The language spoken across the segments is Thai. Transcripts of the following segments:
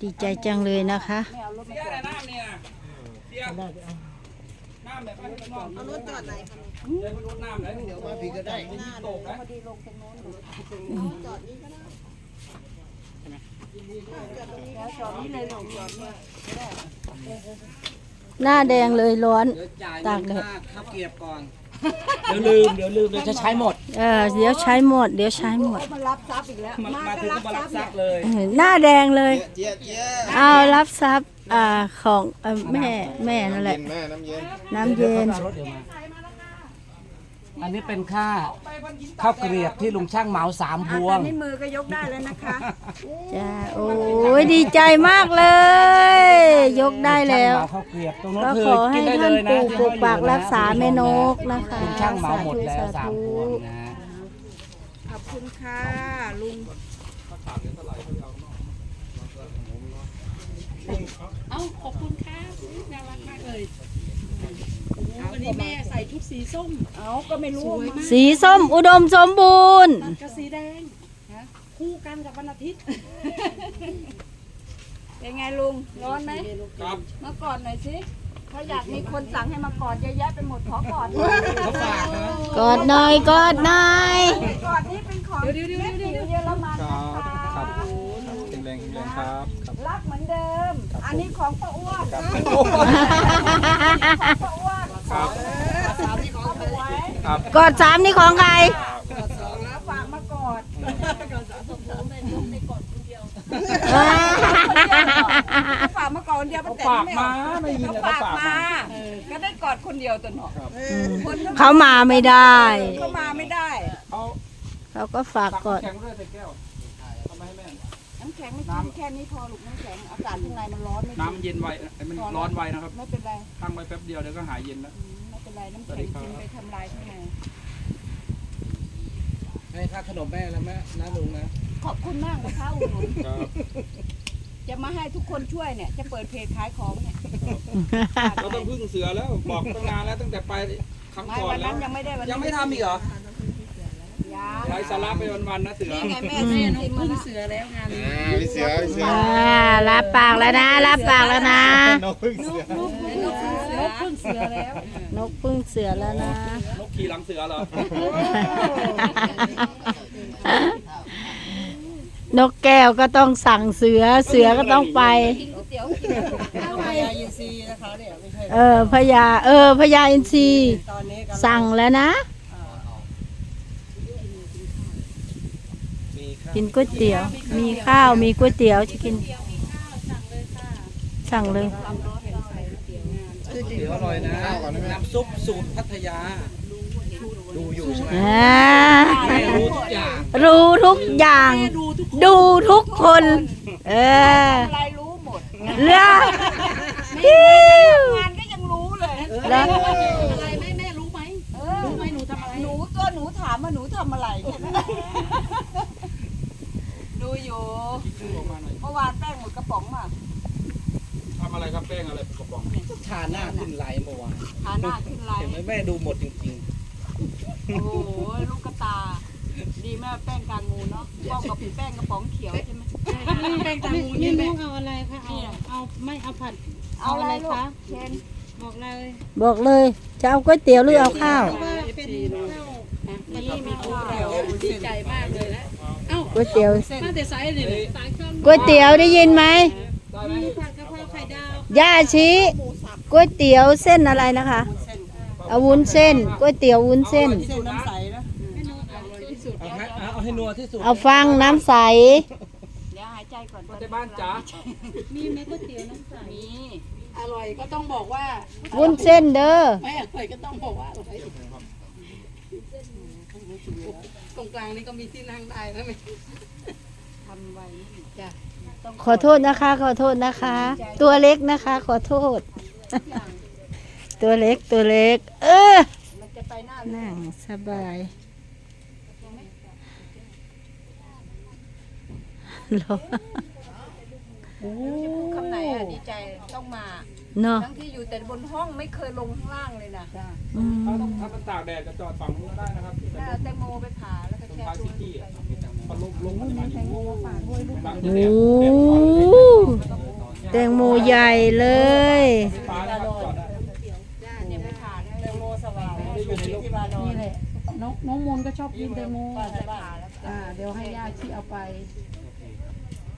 ดีใจจังเลยนะคะเสียอะไรน้ำเนี่ยเสียน้ำแบบไปข้างนอกเอารถจอดไหนเดี๋ยวรถน้ำไหนเดี๋ยวมาพี่ก็ได้ตกนะหน้าแดงเลยร้อนเดี๋ยวจ่ายตาเงิกนแดดข้าวเกียบก่อน เดี๋ยวลืมเดี๋ยวลืมเดี๋ยวจะใช้หมด เออเดี๋ยวใช้หมด เดี๋ยวใช้หมด มามาถึงก็มารับซักเลยเออหน้าแดงเลย เจี๊ยเจี๊ยเอารับทรัพย์อ่าของเอ่อแม่แม่นั่นแหเย็ละนแม่น้ำเย็นน้ำเย็นเอารถเดี๋ยวมาอันนี้เป็นค่าข้าวเกรียบที่ลุงช่างเหมาสามพวง นี่มือก็ยกได้แล้วนะคะ จ้าโอ้ยดีใจมากเลยย กได้แล้วลุงช่างเหมาข้าวเกรียบตรงนู้นก็คือขอให้กินได้เลท่านยนะปู่ที่ปกปักห้อยอยู่รักษาแม่นกนะนะคะลุงช่างเหมาหมดแล้วสาสามธุพวงนะฮะขอบคุณค่ะลุงเอ้าขอบคุณค่ะน่ารักมากเลยวันนี้แม่ใส่ชุดสีส้ม เอาก็ไม่รู้สวยมากสีส้มอุดมสมบูรณ์ตัดกับสีแดงนะคู่กันกับวันอาทิตย์ เป็นไงลุงร้อนไหมครับมากอดหน่อยสิเขาอยากมีคนสั่งให้มากอดเยอะแยะไปหมดขอกอดเขาฝากนะกอดหน่อยกอดหน่อยกอดนี่เป็นของเดี๋ยวเดี๋ยวเดี๋ยวเดี๋ยวเดี๋ยวเยอรมันคนะรับคะครับแข็งแรงแข็งแรงครับครับรักเหมือนเดิม อันนี้ของป้าอ้วนป้าอ้วนครับเอาไปไว้ครับกอดสามนี่ของใครแล้วฝากมากอดฝากมากอดคนเดียวมันแต่ ฝากไม่มาเอาไม่ยินเขาเลยเขาฝากฝากมาก็ได้กอดคนเดียวตัวหนอคนเขามาไม่ได้ก็มาไม่ได้เอาเขาก็ฝากกอดน้ำแข็งด้วยใส่แก้วเอามาให้แม่น้ำแข็งไม่กินแค่นี้พอลูกน้ำแข็งอากาศข้างในมันร้อนไม่น้ำมันเย็นไวมันร้อนไวนะครับไม่เป็นไรตั้งไว้แป๊บเดียวเดี๋ยวก็หายเย็นแล้วไม่เป็นไรน้ำแข็งกินไปทำลายข้างในให้ค่าขนมแม่แล้วแม่นะลุงนะขอบคุณมากนะคะอุดหนุนครับ จะมาให้ทุกคนช่วยเนี่ย จะเปิดเพจขายของเนี่ยเราต้องพึ่งเสือแล้วบอกตั้งนานแล้วตั้งแต่ไปครั้งไม่ก่อนวันแล้นั้วน ยังไม่ได้วันยังไม่ทำอีกเหรอยังไร้สาระไปวันๆนะเสือ นี่ไงแม่แม่ซื้อน้องติมมาพึ่งละเสือแล้วงานนี้อ่าพี่เสือพี่เสืออ่ารับปากแล้วนะรับปากแล้วนะ น้องพึ่งเสือนกพึ่งเสือแล้ว นกพึ่งเสือแล้วนะ นกขี่หลังเสือเหรอ นกแก้วก็ต้องสั่งเสือเสือก็ต้องไปกินก๋วยเตี๋ยวพยายินซีนะคะเนี่ยไม่ใช่ เออพญาเออพญาอินทรีตอนนี้ก็สั่งแล้วนะ มีครับกินก๋วยเตี๋ยว มีข้าวมีก๋วยเตี๋ยวจะกิน สั่งเลยเดี๋ยวอร่อยนะน้ำซุปสูตรพัทยา ดูอยู่ใช่ไหมอ่าแม่รู้ทุกอย่างรู้ทุกอย่างดู ทุกคน เอออะไรรู้หมดเรื่องงานก็ยังรู้เลยแล้วอะไรแม่แม่รู้ไหมเออรู้ไหมหนูทำอะไรหนูก็หนูถามว่าหนูทำอะไรแค่นั้นดูอยู่ชื่อออกมาหน่อยเมื่อวานแป้งหมดกระป๋องมาทำอะไรครับแป้งอะไรกระป๋องทาหน้าขึ้นไหลเมื่อวานหาหน้าขึ้นไลเห็นน์ไหมแม่ดูหมดจริงโอ้โหลูก กระตาดีแม่แป้งกางงูเนาะป้องกับแป้งกระป๋องเขียวใช่ไหม แป้งตามูนี่นี่แม่แม่เอาอะไรคะเอาเอาไม่เอาผัดเอาอะไรลูกเอาอะไรคะเชนบอกเลยบอกเลย จะเอาก๋วยเตี๋ยวหรือเอาข้าว ว่าเป็นข้าววันนี้มีคู่เราดีใจมากเลยนะเอ้าก๋วยเตี๋ยว มาแต่ไซส์นี่เลยสายเครื่องก๋วยเตี๋ยวได้ยินไหม มีผัดกะเพราไข่ดาวย่าชี้ก๋วยเตี๋ยวเส้นอะไรนะคะ เอาวุ้นเส้น ก๋วยเตี๋ยววุ้นเส้นๆสูตรน้ำใสนะ เอาให้เอาให้นัวที่สุดเอาฟังน้ำใส เดี๋ยวหายใจก่อนมาแต่บ้านจ๋ามีไหมก๋วยเตี๋ยวน้ำใสมีอร่อยก็ต้องบอกว่าวุ้นเส้นเด้อ ไม่อร่อยก็ต้องบอกว่าอร่อยตรงกลางนี่ก็มีที่นั่งได้นะแม่ทำไว้นี่จ้ะขอโทษนะคะ ขอโทษนะคะ ตัวเล็กนะคะ ขอโทษ ตัวเล็กตัวเล็ก เออ มันจะไปหน้านั่งสบาย รอคำไหนอะดีใจต้องมา เนาะทั้งที่อยู่แต่บนห้องไม่เคยลงข้างล่างเลยนะอืมถ้าต้องถ้าต้องตากแดดก็จอดฝั่งนู้นก็ได้นะครับถ้าเอาแตงโมไปผ่าแล้วก็ตรงแช่พาตู้ซิตี้อะพอลงลงมันจะมาอยู่แตงโมมาฝากด้วยลูกบางโอ้แดดโหแดดร้อนเลยตงโมใหญ่เลยปลาแล้วก่อนนะนี่แหละน้องน้องมนต์ก็ชอบกินแตงโมอ่าเดี๋ยวให้ย่าชีเอาไป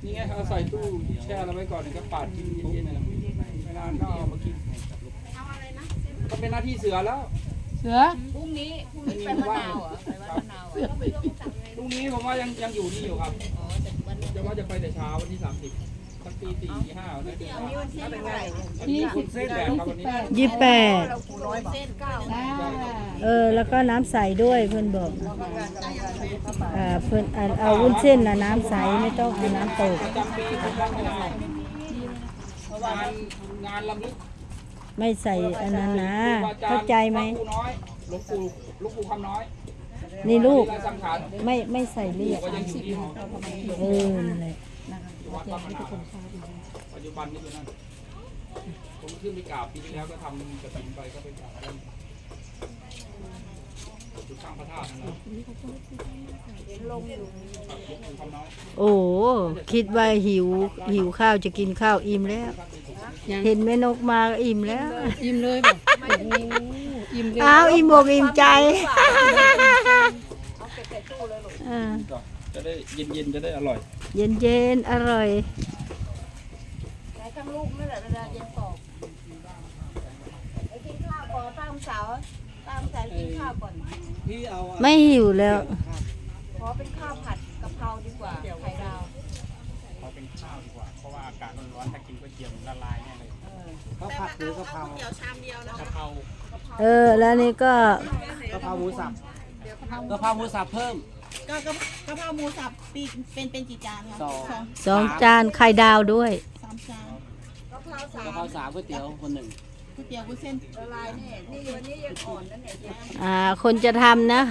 นี่ไงเอาใส่ตู้แช่เราไว้ก่อนเดี๋ยวก็ปาดกินเย็นๆนะไม่นานก็เอามากินก็เป็นหน้าที่เสือแล้วเสือพรุ่งนี้ไปมะนาวเหรอไปมะนาวพรุ่งนี้ผมว่ายังยังอยู่นี่อยู่ครับจะว่าจะไปแต่เช้าวันที่สามสิบ สักตีสี่ตีห้าวันนี้วันที่เท่าไหร่ยี่สิบเส้นแบบครับวันนี้ยี่แปดอ่าเออ แล้วก็น้ำใสด้วยเพื่อนบอกอ่าเพื่อนอันเอาวุ้นเส้นนะน้ำใสไม่ต้องเอาน้ำตกจำปีทุกครั้งเลยงานงานลำลึกไม่ใส่อันนั้นนะเข้าใจไหมหลวงปู่น้อยหลวงปู่หลวงปู่คำน้อยนี่ลูก ลายสังขารไม่ไม่ใส่เรียกก็ยังอยู่ที่หอ เออนั่นแหละ วัดพระมหาปัจจุบันนี่คือนั่นผมขึ้นไปกราบปีที่แล้วก็ทำกระถิ่นไปก็ไปกราบท่านอยู่ข้างพระธาตุนะครับหลวงปู่คำน้อยโอ้คิดว่าหิวหิวข้าวจะกินข้าวอิ่มแล้ว เห็นแม่นกมาก็อิ่มแล้ว อิ่มเลยบอกโอ้โหอิ่มเลยอ้าวอิ่มอกอิ่มใจอ่าจะได้เย็นๆจะได้อร่อย เย็นเย็นๆอร่อยไหนข้างลูกนั่นแหละเวลาเย็นตกไอ้กินข้าวก่อนตามเสาตามเสากินข้าวก่อน พี่เอาไม่หิวแล้ว ขอเป็นข้าวผัดกะเพราดีกว่าไข่ดาวเอาเป็นข้าวดีกว่า เพราะว่าอากาศร้อนๆถ้ากินก๋วยเตี๋ยวมันละลายแน่เลยข้าวผัดหรือกะเพรากะเพราเออ แล้วนี่ก็ กะเพราหมูสับกะเพราหมูสับเพิ่ม ก็กะกะเพราหมูสับปีเป็นเป็นกี่จานครับสองสอง สองจานไข่ดาวด้วย สามจานกะเพราสากะเพราสามก๋วยเตี๋ยวคนหนึ่งก๋วยเตี๋ยววุ้นเส้นละลายนี่นี่วันนี้ยังอ่อนนั่นเนี่ยจ้ะอ่า คนจะทำนะ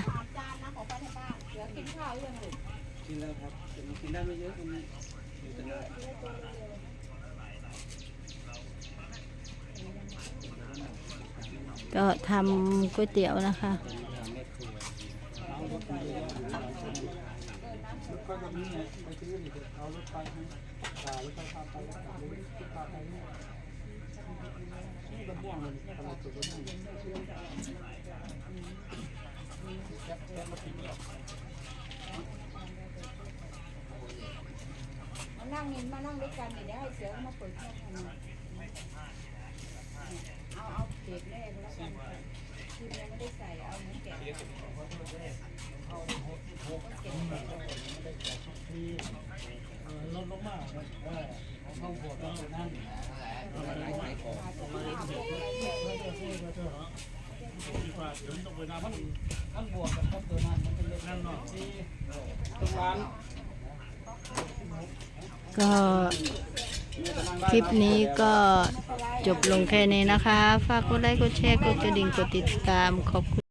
เดี๋ยวกินข้าวยังหรือกินแล้วครับกินได้ไม่เยอะคนนี้กินแต่ได้ก็ทำก๋วยเตี๋ยวนะคะ ก็แบบนี้ไปซื้อนี่เอารถไฟให้อ่ารถไฟพาไปรถไฟพาไปนี่ลำม่วงมันกำลังสุดรถม่วงมานั่งนี่มานั่งด้วยกันนี่เดี๋ยวให้เสือมาเปิดให้กันเอาเอาเด็กแรกแล้วกันคือยังไม่ ได้ใส่เอากะลดลงมากข้าวโพดต้องนั่นขายของท่านบวกกับตัวนั้นมันเป็นเล็กนั่นเนาะที่ตรงร้านก็คลิปนี้ก็จบลงแค่นี้นะคะ ฝากกดไลค์ กดแชร์ กดกระดิ่ง กดติดตาม ขอบคุณ